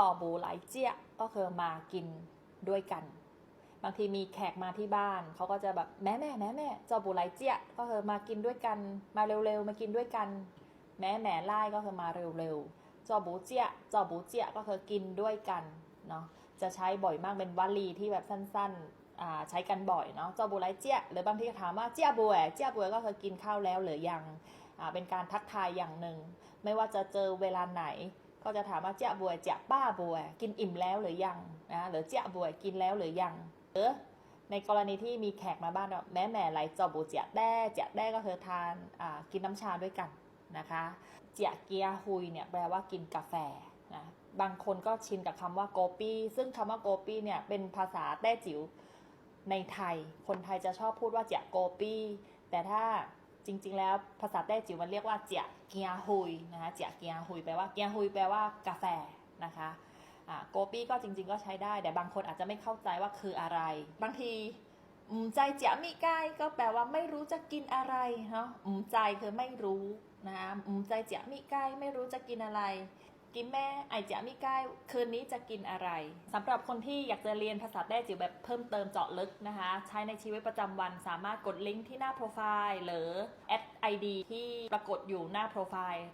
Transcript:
ต่อบูหลายเจี้ยก็คือมากินด้วยกัน บางทีมีแขกมาที่บ้านเขาก็จะแบบแม่แม่แม่แม่เจ้าบูหลายเจี้ยก็คือมากินด้วยกัน มาเร็วๆมากินด้วยกัน แม่แม่ไล่ก็คือมาเร็วๆเจ้าบูเจี้ยเจ้าบูเจี้ยก็คือกินด้วยกันเนาะจะใช้บ่อยมากเป็นวลีที่แบบสั้นๆใช้กันบ่อยเนาะเจ้าบูหลเจี้ยหรือบางทีก็ถามว่าเจี้ยบัวเจี้ยบัวก็คือกินข้าวแล้วหรือยังเป็นการทักทายอย่างหนึ่งไม่ว่าจะเจอเวลาไหน ก็จะถามว่าเจ้าบัวเจ้าป้าบัวกินอิ่มแล้วหรือยังนะหรือเจ้าบัวกินแล้วหรือยังเออในกรณีที่มีแขกมาบ้านเราแม่แม่ไรจ้าบัวเจ้าแด้เจ้าแด้ก็คือทานอ่ากินน้ำชาด้วยกันนะคะเจ้าเกียฮุยเนี่ยแปลว่ากินกาแฟนะบางคนก็ชินกับคำว่าโกปี้ซึ่งคำว่าโกปี้เนี่ยเป็นภาษาแต้จิ๋วในไทย คนไทยจะชอบพูดว่าเจ้าโกปี้แต่ถ้า จริง ๆ แล้วภาษาแต้จิ๋วมันเรียกว่าเจียเกียฮุยนะคะเจียเกียฮุยแปลว่าเกียฮุยแปลว่ากาแฟนะคะอ่าโกปี้ก็จริง ๆ ก็ใช้ได้แต่บางคนอาจจะไม่เข้าใจว่าคืออะไร บางทีอืมใจเจียมีไก่ก็แปลว่าไม่รู้จะกินอะไรเนาะอืมใจคือไม่รู้นะคะอืมใจเจียมีไก่ไม่รู้จะกินอะไร กินแม่ไอเจียมีใกายคืนนี้จะกินอะไรสำหรับคนที่อยากจะเรียนภาษาแต้จิ๋วแบบเพิ่มเติมเจาะลึกนะคะ ใช้ในชีวิตประจำวันสามารถกดลิงก์ที่หน้าโปรไฟล์หรือแอดไอดีที่ปรากฏอยู่หน้าโปรไฟล์